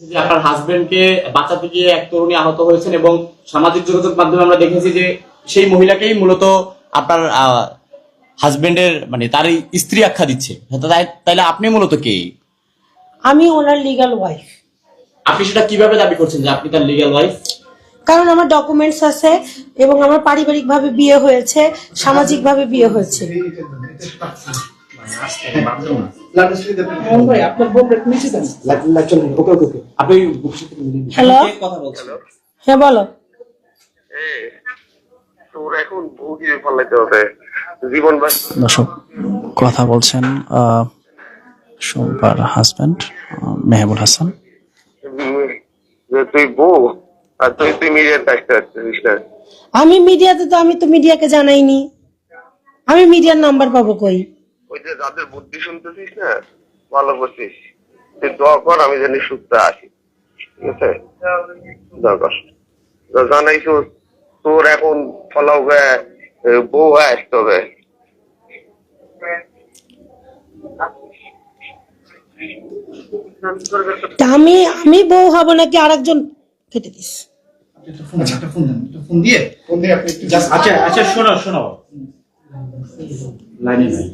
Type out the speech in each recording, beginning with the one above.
যে আপনার হাজবেন্ডকে বাঁচাতে গিয়ে এক তরুণী আহত হয়েছেন এবং সামাজিক যোগাযোগ মাধ্যমে আমরা দেখেছি যে সেই মহিলাকেই মূলত আপনার হাজবেন্ডের মানে তার স্ত্রী আখ্যা দিচ্ছে। তাইলে আপনি মূলত কে? আমি ওনার লিগ্যাল ওয়াইফ আপনি সেটা কীভাবে দাবি করছেন যে আপনি তার লিগ্যাল ওয়াইফ কারণ আমার ডকুমেন্টস আছে এবং আমার পারিবারিকভাবে বিয়ে হয়েছে সামাজিকভাবে বিয়ে হয়েছে। আপনি হ্যালো? কথা বলছেন হ্যাঁ বলো। কথা বলছেন আহ, সোমবার হাজব্যান্ড মেহবুল হাসান। যে তুই বউ আর তুই তুই আমি মিডিয়াতে তো আমি তো মিডিয়াকে জানাইনি। আমি মিডিয়ার নাম্বার পাবো কই? ওই যে যাদের বুদ্ধি শুনতেছিস না ভালো করছিস তুই দোয়া কর আমি জানি সুস্থ আসি ঠিক আছে? দোয়া কর। জানাইছো তোর এখন ফলাও বউ হয়ে আসতে হবে। আমি আমি বউ হব নাকি আরেকজন কেটে দিস। আচ্ছা ফোন দিয়ে আচ্ছা আচ্ছা শোনো শোনো। লাইনে নাই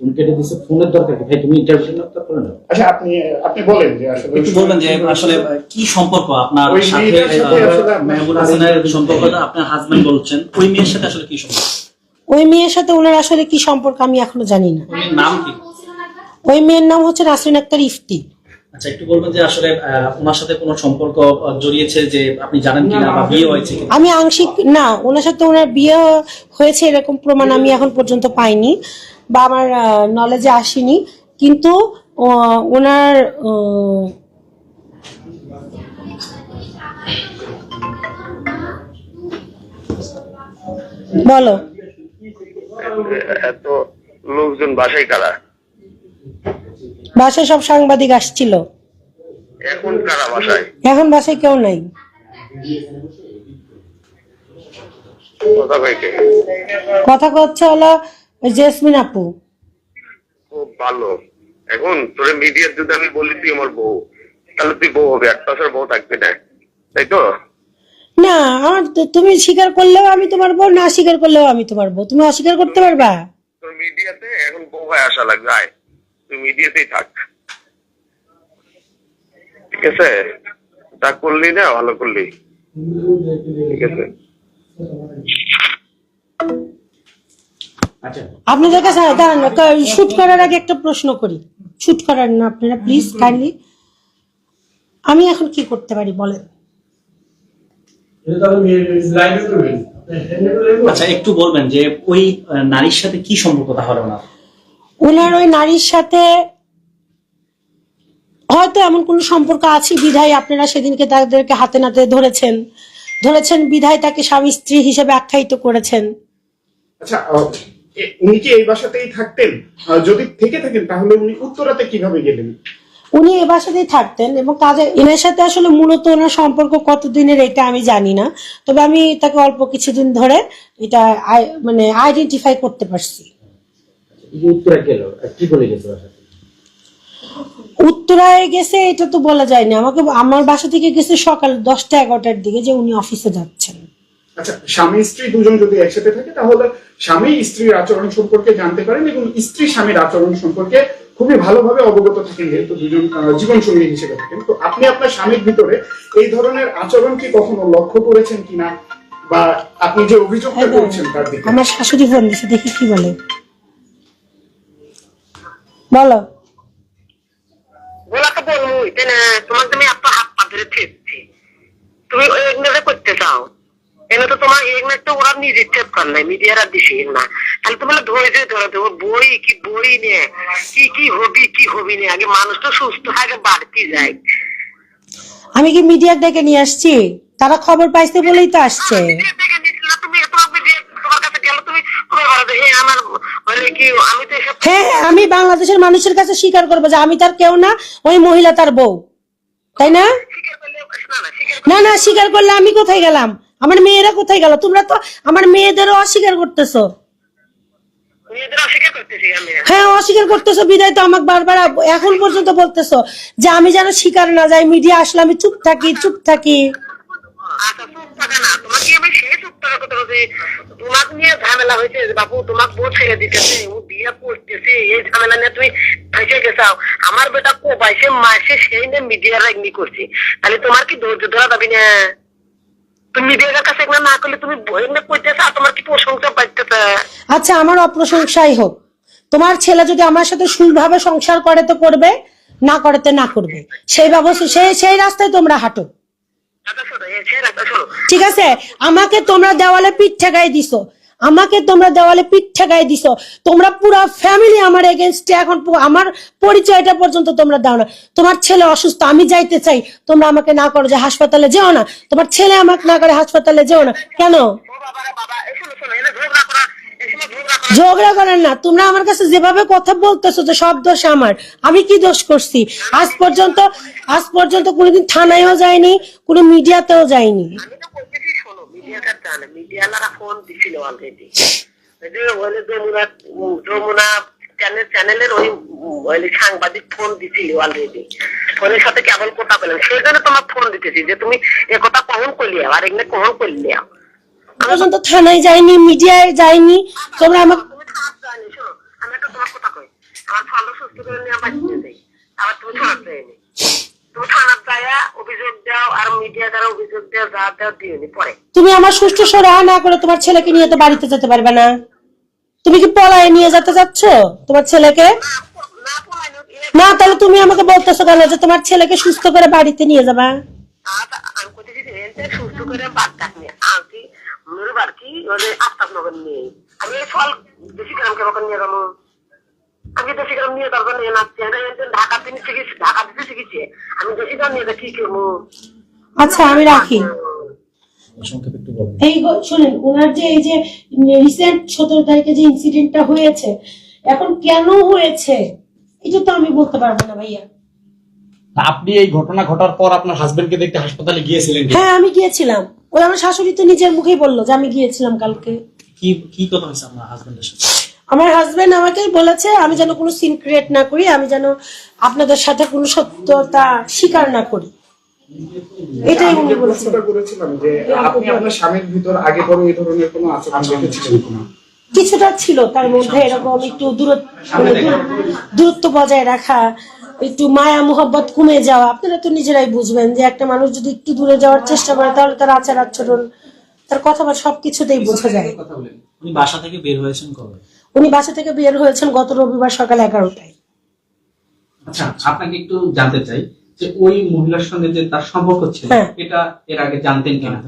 ফোন কেটে দিছে ফোনের দরকার কি? ভাই তুমি ইন্টারভিউ তো করে নাও আচ্ছা আপনি আপনি বলেন যে আসলে একটু বলবেন যে আসলে কি সম্পর্ক আপনার সাথে আপনার- মেহবুল হাসানের সম্পর্কটা আপনার হাজবেন্ড বলছেন ওই মেয়ের সাথে আসলে কি সম্পর্ক? ওই মেয়ের সাথে ওনার আসলে কি সম্পর্ক আমি এখনও জানি না। নাম কি? ওই মেয়ের নাম হচ্ছে নাসরিন আক্তার ইফতি। আচ্ছা একটু বলবেন যে আসলে আহ, ওনার সাথে কোনো সম্পর্ক জড়িয়েছে যে আপনি জানেন কিনা বা বিয়ে হয়েছে কিনা? আমি আংশিক না ওনার সাথে ওনার বিয়ে হয়েছে এরকম প্রমাণ আমি এখন পর্যন্ত পাইনি বা আমার নলেজে আসেনি। কিন্তু আহ, ওনার আহ, বলো। এত লোকজন বাসায় কারা? বাসায় সব সাংবাদিক আসছিল। এখন কারা বাসায়? এখন বাসায় কেউ নাই। কথা হচ্ছে হলো জেসমিন আপু। খুব ভালো। এখন তোরে মিডিয়ার যদি আমি বলি তুই আমার বউ তাহলে তুই বউ হবে একটা বছর বউ থাকবি না। তাই তো? না আমার তুমি স্বীকার করলেও আমি তোমার বউ না স্বীকার করলেও আমি তোমার বউ। তুমি অস্বীকার করতে পারবা? তোর মিডিয়াতে এখন বউ হয়ে আসা লাগবে আয়। তুই মিডিয়াতেই থাক। ঠিক আছে? তা করলি না ভালো করলি। ঠিক আছে। আচ্ছা। আপনাদের কাছে দাঁড়ান শুট করার আগে একটা প্রশ্ন করি। শুট করার না আপনারা প্লিজ কাইন্ডলি আমি এখন কি করতে পারি বলেন? আচ্ছা একটু বলবেন যে ওই নারীর সাথে কি সম্পর্ক তাহলে ওনার? ওনার ওই নারীর সাথে হয়তো এমন কোনো সম্পর্ক আছে? বিধায় আপনারা সেদিনকে তাদেরকে হাতে নাতে ধরেছেন। ধরেছেন বিধায় তাকে স্বামী স্ত্রী হিসেবে আখ্যায়িত করেছেন। আচ্ছা উনি কি এই বাসাতেই থাকতেন? যদি থেকে থাকেন তাহলে উনি উত্তরাতে কীভাবে গেলেন? উনি এ বাসাতেই থাকতেন এবং কাজে এনার সাথে আসলে মূলত ওনার সম্পর্ক কতদিনের এটা আমি জানি না। তবে আমি তাকে অল্প কিছুদিন ধরে এটা মানে আইডেন্টিফাই করতে পারছি। উত্তরা গেল কি বলে গেছে উত্তরায় গেছে এটা তো বলা যায়নি। আমাকে আমার বাসা থেকে গেছে সকাল দশটা এগারোটার দিকে যে উনি অফিসে যাচ্ছেন। আচ্ছা স্বামী স্ত্রী দুজন যদি একসাথে থাকে তাহলে স্বামী স্ত্রীর আচরণ সম্পর্কে জানতে পারেন এবং স্ত্রী স্বামীর আচরণ সম্পর্কে খুবই ভালোভাবে অবগত থাকেন যেহেতু দুজন জীবন সঙ্গী হিসেবে থাকেন। তো আপনি আপনার স্বামীর ভিতরে এই ধরনের আচরণ কি কখনো লক্ষ্য করেছেন কিনা? বা আপনি যে অভিযোগটা করছেন তার দিকে? আমার শাশুড়ি ফোন দিছে দেখি কি বলে। বলো। বলব তাই না তোমার তুমি এত হাত পা ধরে তুমি ওই ইগনোরে করতে চাও। এনে তো তোমার ওরা নিজে চেপ কর নাই মিডিয়ারা দিছি না। তাহলে তোমার ধৈর্য ধরে দেবো বই কি বই কি কি হবি কি হবি নে আগে মানুষ তো সুস্থ আগে বাড়তি যায়। আমি কি মিডিয়া ডেকে নিয়ে আসছি? তারা খবর পাইছে বলেই তো আসছে মিডিয়া থেকে নিছিল তুমি তোমার মিডিয়া তোমার কাছে গেল তুমি তুমি বলো যে, হে আমার মানে কি আমি তো এসব হ্যাঁ হ্যাঁ, আমি বাংলাদেশের মানুষের কাছে স্বীকার করব যে আমি তার কেউ না ওই মহিলা তার বউ। তাই না? না না স্বীকার করলে আমি কোথায় গেলাম? আমার মেয়েরা কোথায় গেল? তোমরা তো আমার মেয়েদেরও অস্বীকার করতেছো। হ্যাঁ অস্বীকার করতেছো বিদায় তো আমাকে বারবার এখন পর্যন্ত বলতেছো যে আমি যেন স্বীকার না যাই মিডিয়া আসলে আমি চুপ থাকি চুপ থাকি। আচ্ছা থাকা না, তোমাকে আমি কথা বলছি। তোমাকে নিয়ে ঝামেলা হয়েছে বাবু তোমাকে বউ ছেড়ে দিতেছে, ও বিয়ে করতেছে, এই ঝামেলা নিয়ে তুমি গেছাও আমার বেটা মাসে সেই নিয়ে মিডিয়ার করছি। তাহলে তোমার কি ধৈর্য ধরা না? তুমি মিডিয়ার কাছে এগুলো না করলে তুমি করতেছে আর তোমার কি প্রশংসা পাইতেছে? আচ্ছা আমার অপ্রশংসাই হোক। তোমার ছেলে যদি আমার সাথে সুলভাবে সংসার করে তো করবে, না করে তো না করবে, সেই ব্যবস্থা সেই সেই রাস্তায় তোমরা হাঁটো। ঠিক আছে? আমাকে তোমরা দেওয়ালে পিঠ ঠেকাই দিছো। আমাকে তোমরা দেওয়ালে পিঠ ঠেকাই দিছো। তোমরা পুরো ফ্যামিলি আমার এগেনস্টে এখন আমার পরিচয়টা পর্যন্ত তোমরা দাও না। তোমার ছেলে অসুস্থ, আমি যাইতে চাই। তোমরা আমাকে না করো যে হাসপাতালে যেও না। তোমার ছেলে আমাকে না করে হাসপাতালে যেও না। কেন? বাবা বাবা ঝগড়া করেন না। তোমরা আমার কাছে যেভাবে কথা বলতেছো যে সব দোষ আমার। আমি কি দোষ করছি? আজ পর্যন্ত আজ পর্যন্ত কোনোদিন থানায়ও যায়নি কোনো মিডিয়াতেও যায়নি সাংবাদিক ফোন দিছিল অলরেডি ফোনের সাথে কেবল কথা বলেন। সেই জন্য তোমার ফোন দিতেছি যে তুমি এ কথা কখন করলি আর এগুলো কখন করলি পর্যন্ত থানায় যায়নি মিডিয়ায় যায়নি। তোমরা আমাকে তুমি আমার নি সুষ্ঠু সরাহা করে তোমার ছেলেকে নিয়ে তো বাড়িতে যেতে পারবে না। তুমি কি পলায় নিয়ে যেতে চাচ্ছ তোমার ছেলেকে? না তাহলে তুমি আমাকে বলতেছো কেন যে তোমার ছেলেকে সুস্থ করে বাড়িতে নিয়ে যাবা? আমি সুস্থ করে বাদ মেরে ওই আফতাব নগর নিয়ে। আমি এই ফল বেশি গ্রাম কে নিয়ে যাব আমি দেশি গ্রাম নিয়ে যাব নিয়ে নাচছি। ঢাকা শিখেছি ঢাকা দিতে শিখেছি। আমি দেশি গ্রাম নিয়ে কি করব আচ্ছা আমি রাখি। এই গ- শুনেন ওনার যে এই যে রিসেন্ট সতেরো তারিখে যে ইনসিডেন্টটা হয়েছে এখন কেন হয়েছে? এটা তো আমি বলতে পারব না ভাইয়া। আপনি এই ঘটনা ঘটার পর আপনার হাজবেন্ডকে দেখতে হাসপাতালে গিয়েছিলেন হ্যাঁ আমি গিয়েছিলাম। ওই আমার শাশুড়ি তো নিজের মুখেই বলল যে আমি গিয়েছিলাম কালকে। কি কি কথা হয়েছে আপনার হাজবেন্ডের সাথে? আমার হাজবেন্ড আমাকে বলেছে আমি যেন কোনো সিন ক্রিয়েট না করি আমি যেন আপনাদের সাথে কোনো সত্যতা স্বীকার না করি। এটাই উনি বলেছেন। করেছিলাম যে আপনি আপনার স্বামীর ভিতর আগে পরে এই ধরনের কোনো আচরণ দেখেছিলেন কিনা কিছুটা ছিল তার মধ্যে এরকম একটু দূরত্ব মানে দূরত্ব বজায় রাখা একটু মায়া মোহব্বত কমে যাওয়া আপনারা তো নিজেরাই বুঝবেন যে একটা মানুষ যদি একটু দূরে যাওয়ার চেষ্টা করে তাহলে তার আচার আচরণ তার কথাবার্তা সবকিছুতেই বোঝা যায়। উনি বাসা থেকে বের হয়েছেন কবে? উনি বাসা থেকে বের হয়েছেন গত রবিবার সকাল এগারোটায়। আচ্ছা আপনাকে একটু জানতে চাই যে ওই মহিলার সঙ্গে যে তার সম্পর্ক ছিল হ্যাঁ। এটা এর আগে জানতেন কিনা?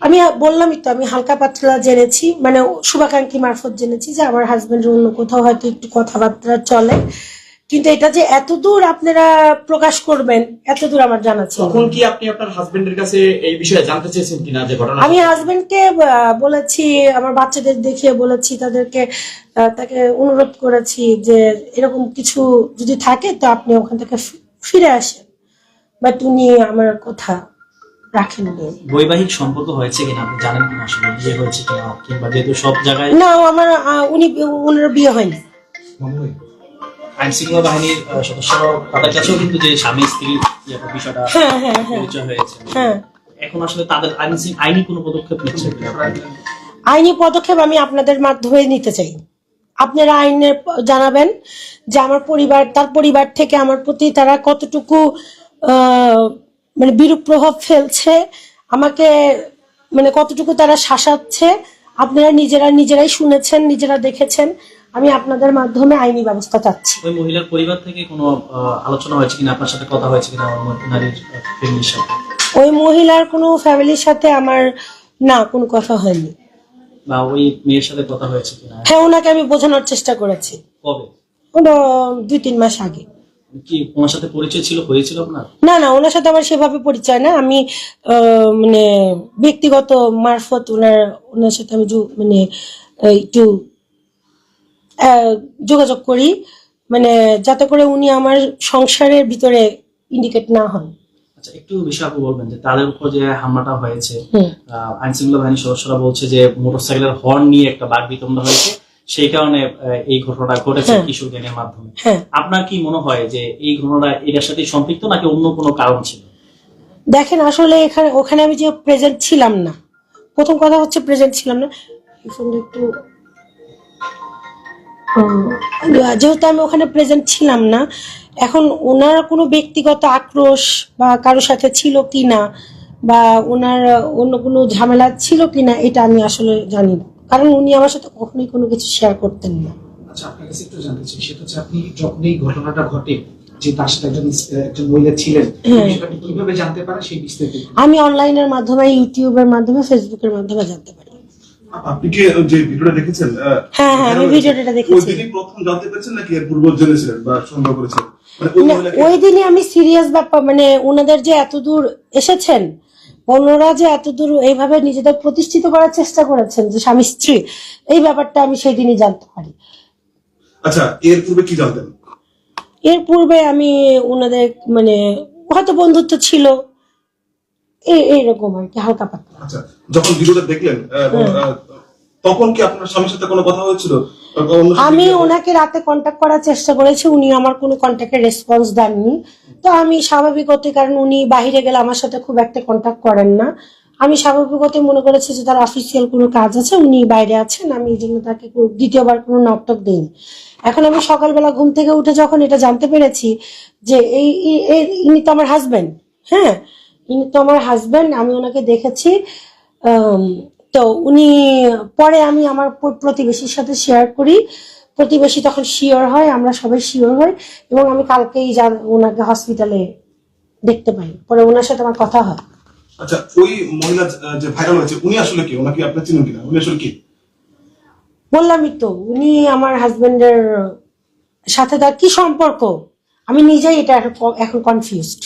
আমি বললামই তো আমি হালকা পাতলা জেনেছি মানে শুভাকাঙ্ক্ষী মারফত জেনেছি যে আমার হাজবেন্ডের অন্য কোথাও হয়তো একটু কথাবার্তা চলে। কিন্তু এটা যে এত দূর আপনারা প্রকাশ করবেন এত দূর আমার জানা ছিল তখন কি আপনি আপনার হাজবেন্ডের কাছে এই বিষয়ে জানতে চেয়েছেন কিনা যে ঘটনা? আমি হাজবেন্ডকে বলেছি আমার বাচ্চাদের দেখিয়ে বলেছি তাদেরকে আহ, তাকে অনুরোধ করেছি যে এরকম কিছু যদি থাকে তো আপনি ওখান থেকে ফিরে আসেন। বাট উনি আমার কথা রাখেননি। বৈবাহিক সম্পর্ক হয়েছে কিনা আপনি জানেন কিনা আসলে? বিয়ে হয়েছে কিনা? কিংবা যেহেতু সব জায়গায় না আমার উনি ওনার বিয়ে হয়নি। আইন শৃঙ্খলা বাহিনীর আহ, সদস্যরা তাদের কাছেও কিন্তু যে স্বামী স্ত্রীর বিষয়টা হ্যাঁ হ্যাঁ হ্যাঁ। পরিচয় হয়েছে। হ্যাঁ। এখন আসলে তাদের আইন আইনি কোনো পদক্ষেপ নিচ্ছে আইনি পদক্ষেপ আমি আপনাদের মাধ্যমে নিতে চাই। আপনারা আইনের জানাবেন যে আমার পরিবার তার পরিবার থেকে আমার প্রতি তারা কতটুকু আহ, মানে বিরূপ প্রভাব ফেলছে আমাকে মানে কতটুকু তারা শাসাচ্ছে আপনারা নিজেরা নিজেরাই শুনেছেন নিজেরা দেখেছেন। আমি আপনাদের মাধ্যমে আইনি ব্যবস্থা চাচ্ছি। ওই মহিলার পরিবার থেকে কোনো আলোচনা হয়েছে কিনা? আপনার সাথে কথা হয়েছে কিনা? ওই নারীর ফ্যামিলির সাথে? ওই মহিলার কোনো ফ্যামিলির সাথে আমার না কোনো কথা হয়নি। বা ওই মেয়ের সাথে কথা হয়েছে কিনা? হ্যাঁ ওনাকে আমি বোঝানোর চেষ্টা করেছি। কবে? ওটা দুই তিন মাস আগে। কি ওনার সাথে পরিচয় ছিল? হয়েছিল আপনার? না না ওনার সাথে আমার সেভাবে পরিচয় না। আমি মানে ব্যক্তিগত মারফত ওনার ওনার সাথে আমি যু- মানে একটু যোগাযোগ করি মানে যাতে করে উনি আমার সংসারের ভিতরে ইন্ডিকেট না হন। আচ্ছা একটু বিষয় আপনি বলবেন যে তাদের উপর যে হামলাটা হয়েছে আইন শৃঙ্খলা বাহিনীর সদস্যরা বলছে যে মোটরসাইকেলের হর্ন নিয়ে একটা বাঘ বিতম্ব হয়েছে সেই কারণে এই ঘটনাটা ঘটেছে হ্যাঁ। কিশোর গ্যাংয়ের মাধ্যমে। হ্যাঁ। আপনার কি মনে হয় যে এই ঘটনাটা এটার সাথে সম্পৃক্ত নাকি অন্য কোনো কারণ ছিল? দেখেন আসলে এখানে ওখানে আমি যে প্রেজেন্ট ছিলাম না প্রথম কথা হচ্ছে প্রেজেন্ট ছিলাম না। একটু যেহেতু আমি ওখানে প্রেজেন্ট ছিলাম না এখন ওনার কোনো ব্যক্তিগত আক্রোশ বা কারোর সাথে ছিল কি না বা ওনার অন্য কোনো ঝামেলা ছিল কি না এটা আমি আসলে জানি না। কারণ উনি আমার সাথে কখনোই কোনো কিছু শেয়ার করতেন না। আচ্ছা আপনার কাছে একটু জানতে চাই সেটা হচ্ছে আপনি যখন এই ঘটনাটা ঘটে যে তার সাথে একজন একজন মহিলা ছিলেন হ্যাঁ। সেটা আপনি কীভাবে জানতে পারেন সেই বিস্তারিত আমি অনলাইনের মাধ্যমে ইউটিউবের মাধ্যমে ফেসবুকের মাধ্যমে জানতে পারি। আপনি কি যে ভিডিওটা দেখেছেন? হ্যাঁ, হ্যাঁ, আমি ভিডিওটা দেখেছি। ওই প্রথম জানতে পেরেছেন নাকি এর পূর্ব জেনেছিলেন বা সন্দেহ করেছেন মানে ওই দিনই আমি সিরিয়াস ব্যাপার মানে ওনাদের যে এত দূর এসেছেন ওনারা যে এত দূর এইভাবে নিজেদের প্রতিষ্ঠিত করার চেষ্টা করেছেন যে স্বামী স্ত্রী এই ব্যাপারটা আমি সেই দিনই জানতে পারি। আচ্ছা এর পূর্বে কি জানতেন? এর পূর্বে আমি ওনাদের মানে হয়তো বন্ধুত্ব ছিল এই এইরকম আর কি হালকা পাতলা। আচ্ছা যখন ভিডিওটা দেখলেন তখন কি আপনার স্বামীর সাথে কোনো কথা হয়েছিল? আমি ওনাকে রাতে কন্ট্যাক্ট করার চেষ্টা করেছি উনি আমার কোনো কন্ট্যাক্টের রেসপন্স দেননি। তো আমি স্বাভাবিকতে কারণ উনি বাইরে গেলে আমার সাথে খুব একটা কন্ট্যাক্ট করেন না। আমি স্বাভাবিকতে মনে করেছি যে তার অফিসিয়াল কোনো কাজ আছে উনি বাইরে আছেন আমি এই জন্য তাকে দ্বিতীয়বার কোনো নকটক দিইনি। এখন আমি সকালবেলা ঘুম থেকে উঠে যখন এটা জানতে পেরেছি যে এই ইনি তো আমার হাজবেন্ড হ্যাঁ? ইনি তো আমার হাজবেন্ড আমি ওনাকে দেখেছি। তো উনি পরে আমি আমার প্রতিবেশীর সাথে শেয়ার করি। প্রতিবেশী তখন শিওর হয় আমরা সবাই শিওর হই এবং আমি কালকেই যা ওনাকে হসপিটালে দেখতে পাই। পরে ওনার সাথে আমার কথা হয়। আচ্ছা ওই মহিলা যে ভাইরাল হয়েছে উনি আসলে কি? ওনাকে আপনি চিনেন কিনা? উনি আসলে কি? বললামই তো উনি আমার হাজবেন্ডের সাথে তার কি সম্পর্ক? আমি নিজেই এটা এখন কনফিউজড